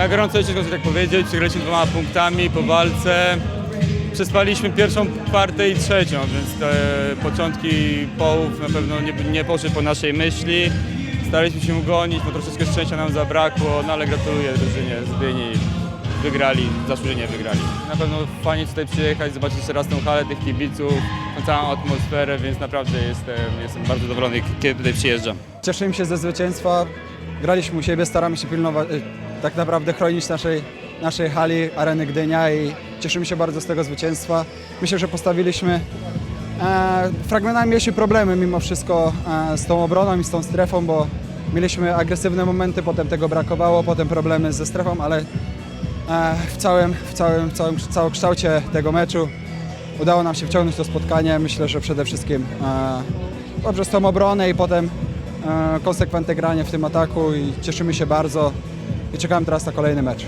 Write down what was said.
Na gorąco ciężko tak powiedzieć, przegraliśmy dwoma punktami po walce. Przespaliśmy pierwszą partę i trzecią, więc te początki połów na pewno nie, nie poszły po naszej myśli. Staraliśmy się ugonić, bo troszeczkę szczęścia nam zabrakło, no ale gratuluję drużynie z Gdyni. Wygrali, zasłużenie wygrali. Na pewno fajnie tutaj przyjechać, zobaczyć jeszcze raz tą halę tych kibiców, tą całą atmosferę, więc naprawdę jestem, jestem bardzo zadowolony, kiedy tutaj przyjeżdżam. Cieszymy się ze zwycięstwa. Graliśmy u siebie, staramy się pilnować, y, tak naprawdę chronić naszej, naszej hali, areny Gdynia i cieszymy się bardzo z tego zwycięstwa. Myślę, że postawiliśmy e, fragmentami mieliśmy problemy mimo wszystko e, z tą obroną i z tą strefą, bo mieliśmy agresywne momenty, potem tego brakowało, potem problemy ze strefą, ale e, w całym, w całym, całym całokształcie tego meczu udało nam się wciągnąć to spotkanie. Myślę, że przede wszystkim e, dobrze z tą obronę i potem e, konsekwentne granie w tym ataku i cieszymy się bardzo i czekamy teraz na kolejny mecz.